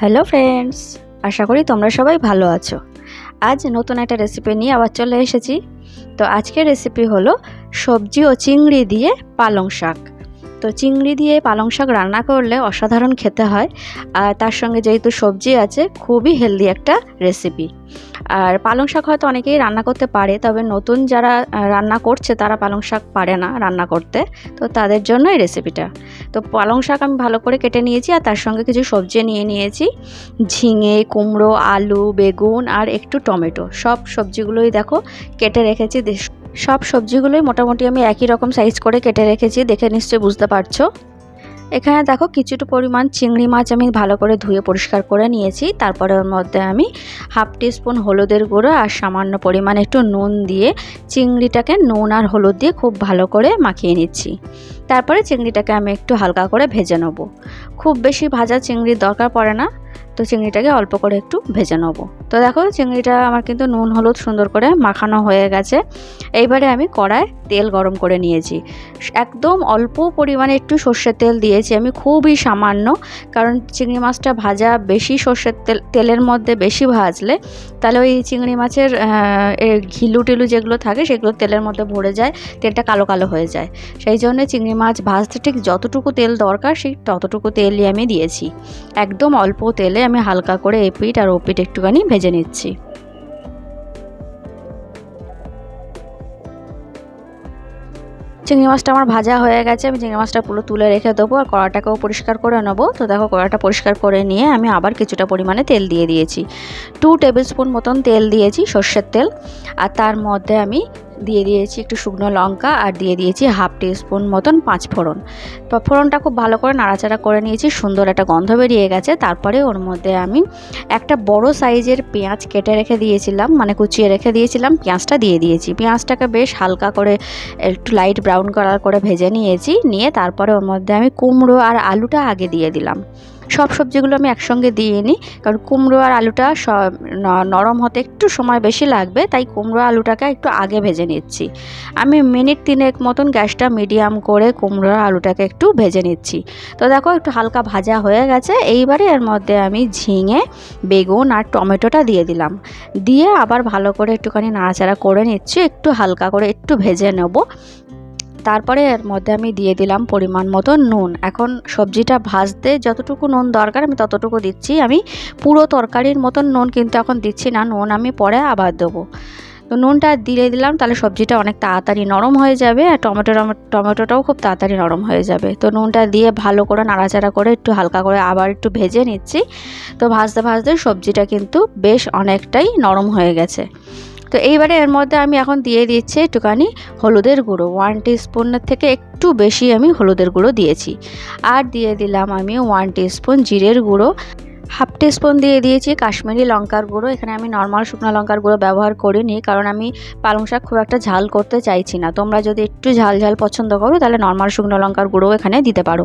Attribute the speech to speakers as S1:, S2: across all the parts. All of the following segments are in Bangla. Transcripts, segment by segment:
S1: হ্যালো ফ্রেন্ডস আশা করি তোমরা সবাই ভালো আছো। আজ নতুন একটা রেসিপি নিয়ে আবার চলে এসেছি। তো আজকের রেসিপি হলো সবজি ও চিংড়ি দিয়ে পালং শাক। তো চিংড়ি দিয়ে পালং শাক রান্না করলে অসাধারণ খেতে হয়। আর তার সঙ্গে যেহেতু সবজি আছে, খুবই হেলদি একটা রেসিপি আর পালং শাক হয়তো অনেকেই রান্না করতে পারে, তবে নতুন যারা রান্না করছে তারা পালং শাক পারে না রান্না করতে। তো তাদের জন্য এই রেসিপিটা তো পালং শাক আমি ভালো করে কেটে নিয়েছি আর তার সঙ্গে কিছু সবজি নিয়ে নিয়েছি। ঝিঙে, কুমড়ো, আলু, বেগুন আর একটু টমেটো। সব সবজিগুলোই দেখো কেটে রেখেছি সব সবজিগুলোই মোটামুটি আমি একই রকম সাইজ করে কেটে রেখেছি, দেখে নিশ্চয়ই বুঝতে পারছ। এখানে দেখো কিছুটা পরিমাণ চিংড়ি মাছ আমি ভালো করে ধুয়ে পরিষ্কার করে নিয়েছি, তারপরে ওর মধ্যে আমি হাফ টিস্পুন হলুদের গুঁড়ো আর সামান্য পরিমাণ একটু নুন দিয়ে চিংড়িটাকে নুন আর হলুদ দিয়ে খুব ভালো করে মাখিয়ে নিচ্ছি। তারপরে চিংড়িটাকে আমি একটু হালকা করে ভেজে নেব। খুব বেশি ভাজা চিংড়ির দরকার পড়ে না তো চিংড়িটাকে অল্প করে একটু ভেজে নেব। তো দেখো চিংড়িটা আমার কিন্তু নুন, হলুদ সুন্দর করে মাখানো হয়ে গেছে। এইবারে আমি কড়ায় তেল গরম করে নিয়েছি। একদম অল্প পরিমাণে একটু সর্ষের তেল দিয়েছি, আমি খুবই সামান্য। কারণ চিংড়ি মাছটা ভাজা বেশি সর্ষের তেল, তেলের মধ্যে বেশি ভাজলে তাহলে ওই চিংড়ি মাছের ঘিলু টিলু যেগুলো থাকে সেগুলো তেলের মধ্যে ভরে যায়, তেলটা কালো কালো হয়ে যায়। সেই জন্য চিংড়ি মাছ ভাজতে ঠিক যতটুকু তেল দরকার সেই ততটুকু তেলই আমি দিয়েছি। একদম অল্প তেলে আমি হালকা করে এপিট আর ওপিট একটুখানি ভেজে নিচ্ছি। চিংড়ি মাছটা আমার ভাজা হয়ে গেছে, আমি চিংড়ি মাছটা পুরো তুলে রেখে দেবো আর কড়াটাকেও পরিষ্কার করে নেব। তো দেখো, কড়াটা পরিষ্কার করে নিয়ে আমি আবার কিছুটা পরিমাণে তেল দিয়ে দিয়েছি। টু টেবিল স্পুন মতন তেল দিয়েছি, সর্ষের তেল। আর তার মধ্যে আমি দিয়ে দিয়েছি একটু শুকনো লঙ্কা আর দিয়ে দিয়েছি হাফ টি স্পুন মতন পাঁচ ফোড়ন। ফোড়নটা খুব ভালো করে নাড়াচাড়া করে নিয়েছি, সুন্দর একটা গন্ধ বেরিয়ে গেছে। তারপরে ওর মধ্যে আমি একটা বড় সাইজের পেঁয়াজ কেটে রেখে দিয়েছিলাম মানে কুচিয়ে রেখে দিয়েছিলাম, পেঁয়াজটা দিয়ে দিয়েছি। পেঁয়াজটাকে বেশ হালকা করে একটু লাইট ব্রাউন কালার করে ভেজে নিয়েছি, নিয়ে তারপরে ওর মধ্যে আমি কুমড়ো আর আলুটা আগে দিয়ে দিলাম। সব সবজিগুলো আমি একসঙ্গে দিয়ে নিই। কারণ কুমড়ো আর আলুটা নরম হতে একটু সময় বেশি লাগবে, তাই কুমড়ো আলুটাকে একটু আগে ভেজে নিচ্ছি। আমি মিনিট তিনেক মতন গ্যাসটা মিডিয়াম করে কুমড়ো আর আলুটাকে একটু ভেজে নিচ্ছি। তো দেখো একটু হালকা ভাজা হয়ে গেছে, এইবারে এর মধ্যে আমি ঝিঙে, বেগুন আর টমেটোটা দিয়ে দিলাম। দিয়ে আবার ভালো করে একটুখানি নাড়াচাড়া করে নিচ্ছি, একটু হালকা করে একটু ভেজে নেব। তারপরে এর মধ্যে আমি দিয়ে দিলাম পরিমাণ মতো নুন। এখন সবজিটা ভাজতে যতটুকু নুন দরকার আমি ততটুকু দিচ্ছি। আমি পুরো তরকারির মতন নুন কিন্তু এখন দিচ্ছি না, নুন আমি পরে আবার দেবো। তো নুনটা দিয়ে দিলাম, তাহলে সবজিটা অনেক তাড়াতাড়ি নরম হয়ে যাবে আর টমেটো টমেটোটাও খুব তাড়াতাড়ি নরম হয়ে যাবে। তো নুনটা দিয়ে ভালো করে নাড়াচাড়া করে একটু হালকা করে আবার একটু ভেজে নিচ্ছি। তো ভাজতে ভাজতে সবজিটা কিন্তু বেশ অনেকটাই নরম হয়ে গেছে। তো এইবারে এর মধ্যে আমি এখন দিয়ে দিচ্ছি একটুখানি হলুদের গুঁড়ো। ওয়ান স্পুনের থেকে একটু বেশি আমি হলুদের গুঁড়ো দিয়েছি। আর দিয়ে দিলাম আমি ওয়ান স্পুন জিরের গুঁড়ো। হাফ স্পুন দিয়ে দিয়েছি কাশ্মীরি লঙ্কার গুঁড়ো। এখানে আমি নর্মাল শুকনো লঙ্কার গুঁড়ো ব্যবহার করিনি কারণ আমি পালং শাক খুব একটা ঝাল করতে চাইছি না। তোমরা যদি একটু ঝাল ঝাল পছন্দ করো তাহলে নর্মাল শুকনো লঙ্কার গুঁড়ো এখানে দিতে পারো।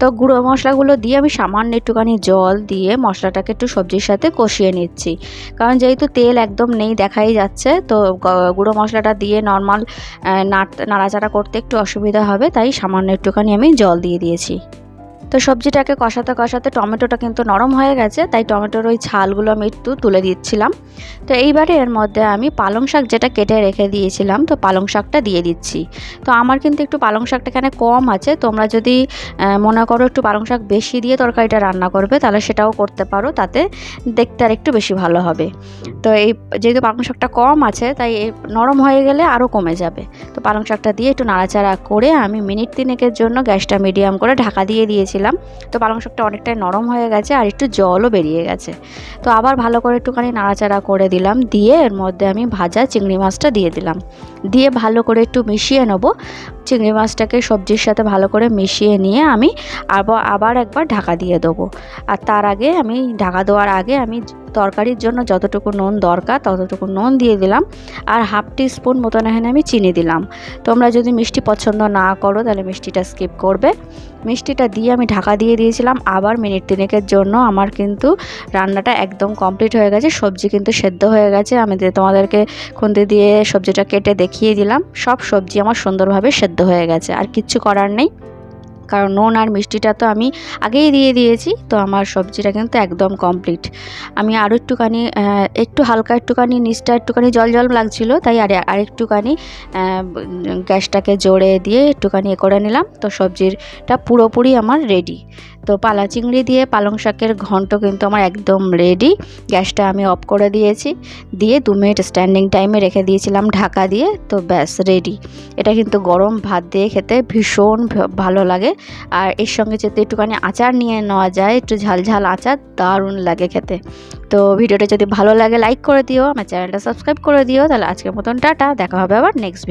S1: তো গুঁড়ো মশলাগুলো দিয়ে আমি সামান্য একটুখানি জল দিয়ে মশলাটাকে একটু সবজির সাথে কষিয়ে নিচ্ছি। কারণ যেহেতু তেল একদম নেই দেখাই যাচ্ছে, তো গুঁড়ো মশলাটা দিয়ে নর্মাল নাড়াচাড়া করতে একটু অসুবিধা হবে, তাই সামান্য একটুখানি আমি জল দিয়ে দিয়েছি। তো সবজিটাকে কষাতে কষাতে টমেটোটা কিন্তু নরম হয়ে গেছে, তাই টমেটোর ওই ছালগুলো আমি একটু তুলে দিচ্ছিলাম। তো এইবারে এর মধ্যে আমি পালং শাক যেটা কেটে রেখে দিয়েছিলাম, তো পালং শাকটা দিয়ে দিচ্ছি। তো আমার কিন্তু একটু পালং শাকটা এখানে কম আছে, তোমরা যদি মনে করো একটু পালং শাক বেশি দিয়ে তরকারিটা রান্না করবে, তাহলে সেটাও করতে পারো, তাতে দেখতে আর একটু বেশি ভালো হবে। তো এই যেহেতু পালং শাকটা কম আছে, তাই নরম হয়ে গেলে আরও কমে যাবে। তো পালং শাকটা দিয়ে একটু নাড়াচাড়া করে আমি মিনিট তিনেকের জন্য গ্যাসটা মিডিয়াম করে ঢাকা দিয়ে দিয়েছিলাম তো পালং শাকটা অনেকটাই নরম হয়ে গেছে আর একটু জলও বেরিয়ে গেছে। তো আবার ভালো করে একটুখানি নাড়াচাড়া করে দিলাম, দিয়ে এর মধ্যে আমি ভাজা চিংড়ি মাছটা দিয়ে দিলাম। দিয়ে ভালো করে একটু মিশিয়ে নেব চিংড়ি মাছটাকে সবজির সাথে ভালো করে মিশিয়ে নিয়ে আমি আবার আবার একবার ঢাকা দিয়ে দেবো। আর তার আগে আমি ঢাকা দেওয়ার আগে আমি তরকারির জন্য যতটুকু নুন দরকার ততটুকু নুন দিয়ে দিলাম। আর হাফ টি স্পুন মতন এখানে আমি চিনি দিলাম। তোমরা যদি মিষ্টি পছন্দ না করো তাহলে মিষ্টিটা স্কিপ করবে। মিষ্টিটা দিয়ে আমি ঢাকা দিয়ে দিয়েছিলাম। আবার মিনিট তিনেকের জন্য আমার কিন্তু রান্নাটা একদম কমপ্লিট হয়ে গেছে। সবজি কিন্তু সেদ্ধ হয়ে গেছে। আমি তোমাদেরকে খুন্তি দিয়ে সবজিটা কেটে দেখিয়ে দিলাম। সব সবজি আমার সুন্দরভাবে সেদ্ধ হয়ে গেছে আর কিচ্ছু করার নেই। কারণ নুন আর মিষ্টিটা তো আমি আগেই দিয়ে দিয়েছি, তো আমার সবজিটা কিন্তু একদম কমপ্লিট আমি আরও একটুখানি একটু হালকা একটুখানি, নিচটা একটুখানি জল জল লাগছিল, তাই আর আরেকটুখানি গ্যাসটাকে জোরে দিয়ে একটুখানি এ করে নিলাম, তো সবজিটা পুরোপুরি আমার রেডি তো পালা চিংড়ি দিয়ে পালং শাকের ঘন্ট কিন্তু আমার একদম রেডি গ্যাসটা আমি অফ করে দিয়েছি, দিয়ে দু মিনিট স্ট্যান্ডিং টাইমে রেখে দিয়েছিলাম ঢাকা দিয়ে, তো ব্যাস রেডি এটা কিন্তু গরম ভাত দিয়ে খেতে ভীষণ ভালো লাগে। আর এর সঙ্গে যদি একটুখানি আচার নিয়ে নেওয়া যায়, একটু ঝাল ঝাল আচার, দারুণ লাগে খেতে। তো ভিডিওটা যদি ভালো লাগে লাইক করে দিও, আমার চ্যানেলটা সাবস্ক্রাইব করে দিও, তাহলে আজকের মতন টাটা, দেখা হবে আবার নেক্সট